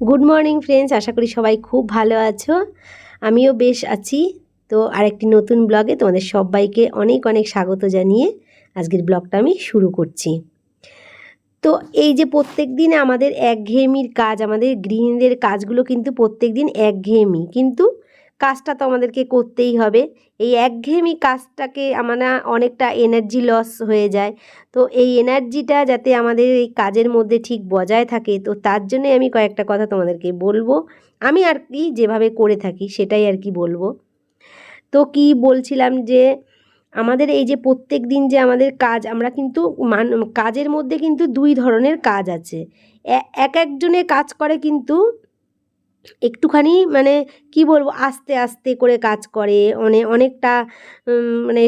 Good morning friends আশা করি সবাই খুব ভালো আছো। আমিও বেশ আছি। তো আরেকটি নতুন ব্লগে তোমাদের সবাইকে অনেক অনেক স্বাগত জানিয়ে আজকের ব্লগটা আমি শুরু করছি। তো এই যে প্রত্যেক দিনে আমাদের একঘেয়েমির কাজ, আমাদের গৃহিণীদের কাজগুলো কিন্তু প্রত্যেক দিন একঘেয়েমি। কিন্তু কাজটা তো আমাদেরকে করতেই হবে। এই একঘেয়েমি কাজটাকে আমরা অনেকটা এনার্জি লস হয়ে যায়। তো এই এনার্জিটা যাতে আমাদের এই কাজের মধ্যে ঠিক বজায় থাকে, তো তার জন্যে আমি কয়েকটা কথা তোমাদেরকে বলব। আমি আর কি যেভাবে করে থাকি সেটাই আর কি বলব। তো কি বলছিলাম যে, আমাদের এই যে প্রত্যেক দিন যে আমাদের কাজ, আমরা কিন্তু মান, কাজের মধ্যে কিন্তু দুই ধরনের কাজ আছে। এক একজনে কাজ করে কিন্তু একটুখানি মানে কি বলব, আস্তে আস্তে করে কাজ করে অনেক অনেকটা মানে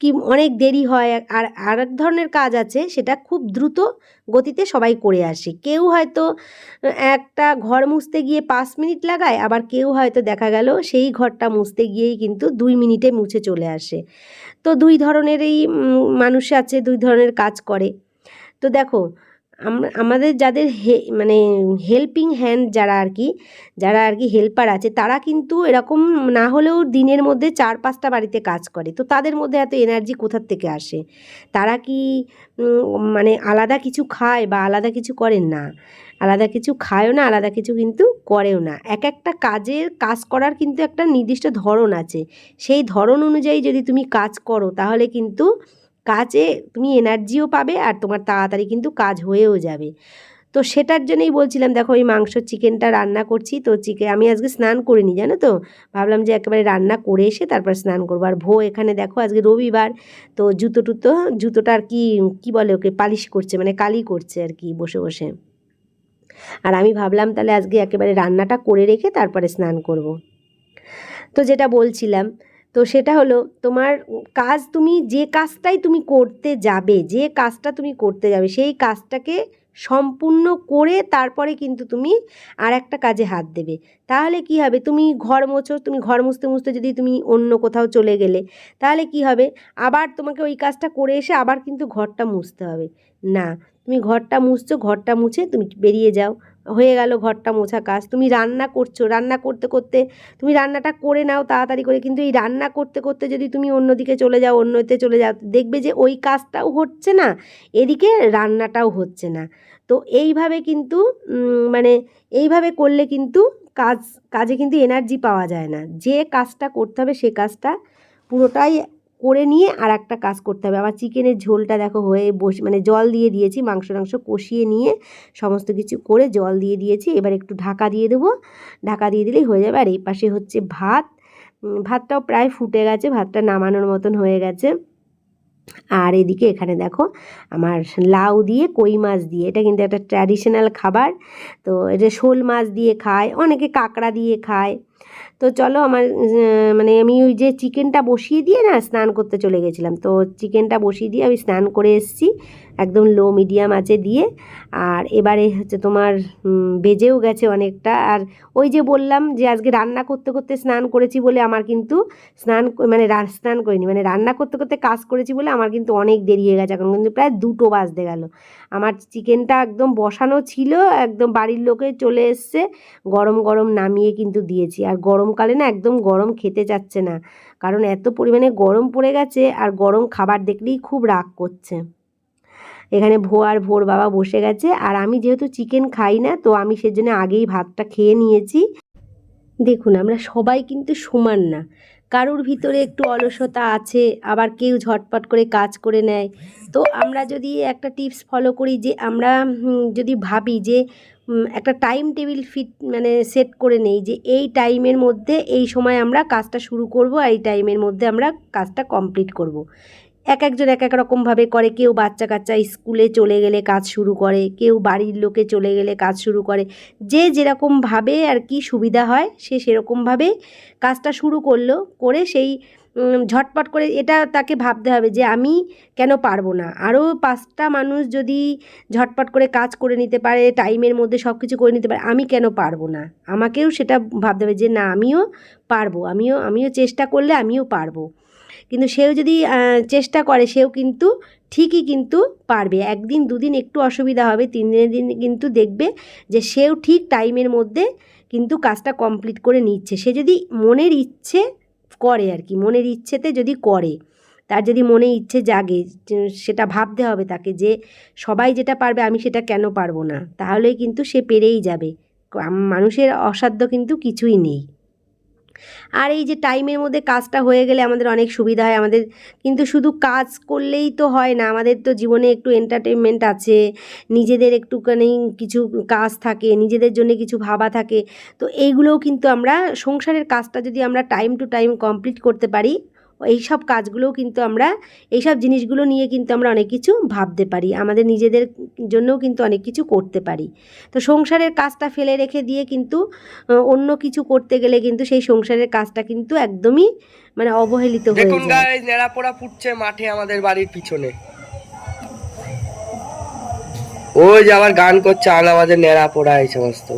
কি, অনেক দেরি হয়, আর আর এক ধরনের কাজ আছে সেটা খুব দ্রুত গতিতে সবাই করে আসে। কেউ হয়তো একটা ঘর মুছতে গিয়ে পাঁচ মিনিট লাগায়, আবার কেউ হয়তো দেখা গেল সেই ঘরটা মুছতে গিয়েই কিন্তু দুই মিনিটে মুছে চলে আসে। তো দুই ধরনেরই মানুষ আছে, দুই ধরনের কাজ করে। তো দেখো আমাদের যাদের হে মানে হেল্পিং হ্যান্ড যারা আর কি, যারা আর কি হেল্পার আছে, তারা কিন্তু এরকম না হলেও দিনের মধ্যে চার পাঁচটা বাড়িতে কাজ করে। তো তাদের মধ্যে এত এনার্জি কোথার থেকে আসে? তারা কি মানে আলাদা কিছু খায় বা আলাদা কিছু করেন না? আলাদা কিছু খায়ও না, আলাদা কিছু কিন্তু করেও না। এক একটা কাজের, কাজ করার কিন্তু একটা নির্দিষ্ট ধরন আছে। সেই ধরন অনুযায়ী যদি তুমি কাজ করো, তাহলে কিন্তু কাজে তুমি এনার্জিও পাবে আর তোমার তাড়াতাড়ি কিন্তু কাজ হয়েও যাবে। তো সেটার জন্যই বলছিলাম, দেখো এই মাংস চিকেনটা রান্না করছি, তো চিকেন আমি আজকে স্নান করিনি, জানো তো? ভাবলাম যে একেবারে রান্না করে এসে তারপর স্নান করব। আর ভো এখানে দেখো আজকে রবিবার, তো জুতো টুতো, জুতোটা আর কি, কী বলে ওকে, পালিশ করছে মানে কালি করছে আর কি বসে বসে। আর আমি ভাবলাম তাহলে আজকে একেবারে রান্নাটা করে রেখে তারপরে স্নান করব। তো যেটা বলছিলাম তো সেটা হলো তোমার কাজ তুমি যে কাজটাই তুমি করতে যাবে, যে কাজটা তুমি করতে যাবে, সেই কাজটাকে সম্পূর্ণ করে তারপরে কিন্তু তুমি আর একটা কাজে হাত দেবে। তাহলে কি হবে? তুমি ঘর মোছো, তুমি ঘর মুছতে মুছতে যদি তুমি অন্য কোথাও চলে গেলে, তাহলে কি হবে? আবার তোমাকে ওই কাজটা করে এসে আবার কিন্তু ঘরটা মুছতে হবে। না, তুমি ঘরটা মুছছো, ঘরটা মুছে তুমি বেরিয়ে যাও। হয়ে গেল ঘরটা মোছা কাজ। তুমি রান্না করছ, রান্না করতে করতে তুমি রান্নাটা করে নাও তাড়াতাড়ি করে, কিন্তু এই রান্না করতে করতে যদি তুমি অন্যদিকে চলে যাও, অন্যতে চলে যাও, দেখবে যে ওই কাজটাও হচ্ছে না, এদিকে রান্নাটাও হচ্ছে না। তো এইভাবে কিন্তু মানে এইভাবে করলে কিন্তু কাজ, কাজে কিন্তু এনার্জি পাওয়া যায় না। যে কাজটা করতে হবে সে কাজটা পুরোটাই করে নিয়ে আর একটা কাজ করতে হবে। আবার চিকেনের ঝোলটা দেখো হয়ে বসে মানে জল দিয়ে দিয়েছি, মাংস টাংস কষিয়ে নিয়ে সমস্ত কিছু করে জল দিয়ে দিয়েছি। এবার একটু ঢাকা দিয়ে দেবো। ঢাকা দিয়ে দিলেই হয়ে যাবে। আর এই পাশে হচ্ছে ভাত। ভাতটাও প্রায় ফুটে গেছে, ভাতটা নামানোর মতন হয়ে গেছে। আর এদিকে এখানে দেখো আমার লাউ দিয়ে কই মাছ দিয়ে, এটা কিন্তু একটা ট্র্যাডিশনাল খাবার। তো এটা শোল মাছ দিয়ে খায়, অনেকে কাঁকড়া দিয়ে খায়। তো চলো আমার মানে আমি ওই যে চিকেনটা বসিয়ে দিয়ে না স্নান করতে চলে গেছিলাম। তো চিকেনটা বসিয়ে দিয়ে আমি স্নান করে এসেছি একদম লো মিডিয়াম আছে দিয়ে। আর এবারে হচ্ছে তোমার বেজেও গেছে অনেকটা। আর ওই যে বললাম যে আজকে রান্না করতে করতে স্নান করেছি বলে আমার কিন্তু স্নান মানে স্নান করিনি মানে রান্না করতে করতে কাজ করেছি বলে আমার কিন্তু অনেক দেরি হয়ে গেছে। এখন কিন্তু প্রায় দুটো বাজতে গেল। আমার চিকেনটা একদম বসানো ছিল, একদম বাড়ির লোকে চলে এসছে। গরম গরম নামিয়ে কিন্তু দিয়েছি। আর গরমকালে না একদম গরম খেতে চাচ্ছে না। কারণ এত পরিমাণে গরম পড়ে গেছে আর গরম খাবার দেখলেই খুব রাগ করছে। এখানে ভোর ভোর বাবা বসে গেছে আর আমি যেহেতু চিকেন খাই না, তো আমি সেজন্য আগেই ভাতটা খেয়ে নিয়েছি। দেখুন, আমরা সবাই কিন্তু সমান না। কারুর ভিতরে একটু অলসতা আছে, আবার কেউ ঝটপট করে কাজ করে নেয়। তো আমরা যদি একটা টিপস ফলো করি যে আমরা যদি ভাবি যে একটা টাইম টেবিল ফিট মানে সেট করে নেই যে এই টাইমের মধ্যে এই সময় আমরা কাজটা শুরু করব আর এই টাইমের মধ্যে আমরা কাজটা কমপ্লিট করব। এক একজন এক এক রকমভাবে করে কেউ বাচ্চা কাচ্চা স্কুলে চলে গেলে কাজ শুরু করে, কেউ বাড়ির লোকে চলে গেলে কাজ শুরু করে যে যেরকমভাবে আর কি সুবিধা হয়, সে সেরকমভাবে কাজটা শুরু করল, করে সেই ঝটপট করে এটা তাকে ভাবতে হবে যে আমি কেন পারব না। আরও পাঁচটা মানুষ যদি ঝটপট করে কাজ করে নিতে পারে টাইমের মধ্যে সব কিছু করে নিতে পারে, আমি কেন পারব না? আমাকেও সেটা ভাবতে হবে যে না, আমিও পারব, আমিও আমিও চেষ্টা করলে আমিও পারব। কিন্তু সেও যদি চেষ্টা করে, সেও কিন্তু ঠিকই কিন্তু পারবে। একদিন, দুদিন একটু অসুবিধা হবে তিন দিনের দিন কিন্তু দেখবে যে সেও ঠিক টাইমের মধ্যে কিন্তু কাজটা কমপ্লিট করে নিচ্ছে। সে যদি মনের ইচ্ছে করে আর কি, মনের ইচ্ছেতে যদি করে, তার যদি মনে ইচ্ছে জাগে সেটা ভাবতে হবে তাকে যে সবাই যেটা পারবে আমি সেটা কেন পারব না, তাহলেই কিন্তু সে পেরেই যাবে। মানুষের অসাধ্য কিন্তু কিছুই নেই। আর এই যে টাইমের মধ্যে কাজটা হয়ে গেলে আমাদের অনেক সুবিধা হয়। আমাদের কিন্তু শুধু কাজ করলেই তো হয় না। আমাদের তো জীবনে একটু এন্টারটেনমেন্ট আছে, নিজেদের একটুখানি কিছু কাজ থাকে, নিজেদের জন্য কিছু ভাবা থাকে। তো এইগুলোও কিন্তু আমরা সংসারের কাজটা যদি আমরা টাইম টু টাইম কমপ্লিট করতে পারি এইসব কাজগুলোও কিন্তু আমরা এই সব জিনিসগুলো নিয়ে কিন্তু আমরা অনেক কিছু ভাবতে পারি। আমাদের নিজেদের জন্যও কিন্তু অনেক কিছু করতে পারি। তো সংসারের কাজটা ফেলে রেখে দিয়ে কিন্তু অন্য কিছু করতে গেলে কিন্তু সেই সংসারের কাজটা কিন্তু একদমই মানে অবহেলিত হয়ে যায়। নেড়াপোড়া ফুটছে মাঠে আমাদের বাড়ির পিছনে। ওই যে আবার গান করছে আন আমাদের নেড়াপোড়া এই সমস্ত।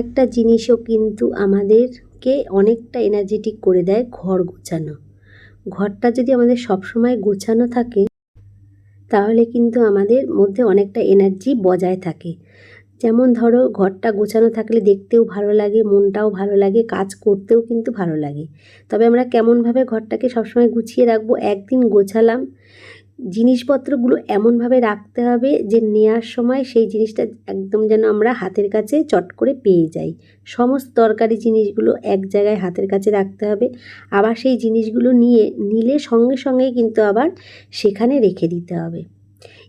একটা জিনিসও কিন্তু আমাদেরকে অনেকটা এনার্জেটিক করে দেয় ঘর গোছানো। ঘরটা যদি আমাদের সবসময় গোছানো থাকে, তাহলে কিন্তু আমাদের মধ্যে অনেকটা এনার্জি বজায় থাকে। যেমন ধরো, ঘরটা গোছানো থাকলে দেখতেও ভালো লাগে, মনটাও ভালো লাগে, কাজ করতেও কিন্তু ভালো লাগে। তবে আমরা কেমনভাবে ঘরটাকে সবসময় গুছিয়ে রাখব? একদিন গোছালাম জিনিসপত্রগুলো এমনভাবে রাখতে হবে যে নেওয়ার সময় সেই জিনিসটা একদম যেন আমরা হাতের কাছে চট করে পেয়ে যাই। সমস্ত দরকারি জিনিসগুলো এক জায়গায় হাতের কাছে রাখতে হবে। আবার সেই জিনিসগুলো নিয়ে, নিলে সঙ্গে সঙ্গে কিন্তু আবার সেখানে রেখে দিতে হবে।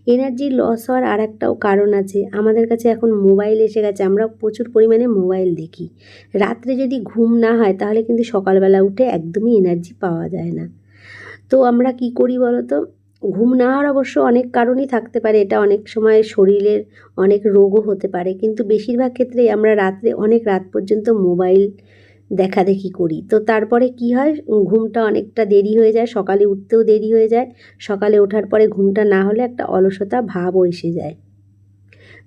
এনার্জি লস হওয়ার আর একটাও কারণ আছে। আমাদের কাছে এখন মোবাইল এসে গেছে। আমরা প্রচুর পরিমাণে মোবাইল দেখি। রাত্রে যদি ঘুম না হয়, তাহলে কিন্তু সকালবেলা উঠে একদমই এনার্জি পাওয়া যায় না। তো আমরা কি করি বলো তো ঘুম না হওয়ার অবশ্য অনেক কারণই থাকতে পারে। এটা অনেক সময় শরীরের অনেক রোগও হতে পারে। কিন্তু বেশিরভাগ ক্ষেত্রেই আমরা রাত্রে অনেক রাত পর্যন্ত মোবাইল দেখাদেখি করি। তো তারপরে কি হয়? ঘুমটা অনেকটা দেরি হয়ে যায়, সকালে উঠতেও দেরি হয়ে যায়। সকালে ওঠার পরে ঘুমটা না হলে একটা অলসতা ভাবও এসে যায়।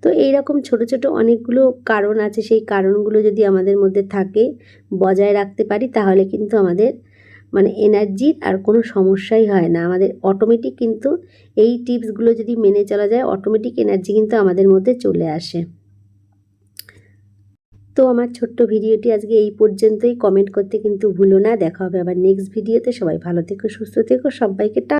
তো এই রকম ছোট ছোট অনেকগুলো কারণ আছে। সেই কারণগুলো যদি আমাদের মধ্যে থাকে, বজায় রাখতে পারি, তাহলে কিন্তু আমাদের মানে এনার্জির আর কোনো সমস্যাই হয় না। আমাদের অটোমেটিক কিন্তু এই টিপসগুলো যদি মেনে চলা যায় অটোমেটিক এনার্জি কিন্তু আমাদের মধ্যে চলে আসে। তো আমার ছোট্ট ভিডিওটি আজকে এই পর্যন্তই। কমেন্ট করতে কিন্তু ভুলো না। দেখা হবে আবার নেক্সট ভিডিওতে সবাই ভালো থেকো, সুস্থ থেকো। সবাইকে